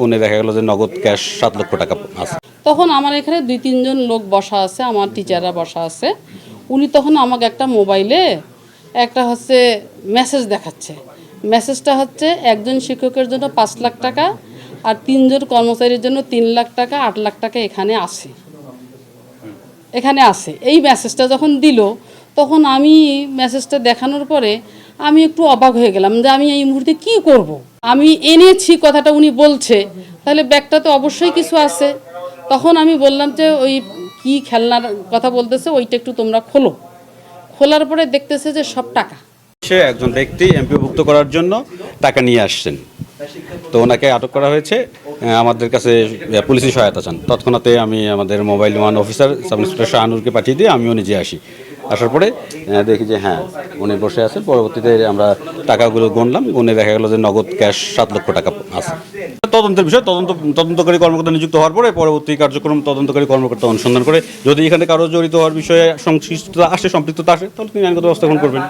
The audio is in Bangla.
গুনে দেখা গেল যে নগদ ক্যাশ সাত লক্ষ টাকা আছে। তখন আমার এখানে দুই, তিনজন লোক বসা আছে, আমার টিচাররা বসা আছে। উনি তখন আমাকে একটা মোবাইলে একটা হচ্ছে মেসেজ দেখাচ্ছে। মেসেজটা হচ্ছে, একজন শিক্ষকের জন্য পাঁচ লাখ টাকা আর তিনজন কর্মচারীর জন্য তিন লাখ টাকা, আট লাখ টাকা এখানে আছে। এখানে আছে। এই মেসেজটা যখন দিল তখন আমি মেসেজটা দেখানোর পরে আমি একটু অবাক হয়ে গেলাম যে আমি এই মুহূর্তে কি করব। আমি এনেছি কথাটা উনি বলছে, তাহলে ব্যাগটা তো অবশ্যই কিছু আছে। তখন আমি বললাম যে ওই কি খেলনার কথা বলতেছে ওইটা একটু তোমরা খোলো। খোলার পরে দেখতেছে যে সব টাকা। সে একজন ব্যক্তি এমপিভুক্ত করার জন্য টাকা নিয়ে আসছেন। তো ওনাকে আটক করা হয়েছে। আমাদের কাছে পুলিশি সহায়তা চান। তৎক্ষণাতে আমি আমাদের mobile one officer sub inspector শাহানুরকে পাঠিয়ে দিয়ে আমিও নিজে আসি। আসার পরে দেখি যে হ্যাঁ উনি বসে আছেন। পরবর্তীতে আমরা টাকাগুলো গণলাম গুনে দেখা গেল যে নগদ ক্যাশ সাত লক্ষ টাকা আছে। তদন্তের বিষয়, তদন্ত, তদন্তকারী কর্মকর্তা নিযুক্ত হওয়ার পরে পরবর্তী কার্যক্রম তদন্তকারী কর্মকর্তা অনুসন্ধান করে, যদি এখানে কারও জড়িত হওয়ার বিষয়ে সংশ্লিষ্টতা আসে, সম্পৃক্ততা আসে, তাহলে তিনি আইনগত ব্যবস্থা গ্রহণ করবেন।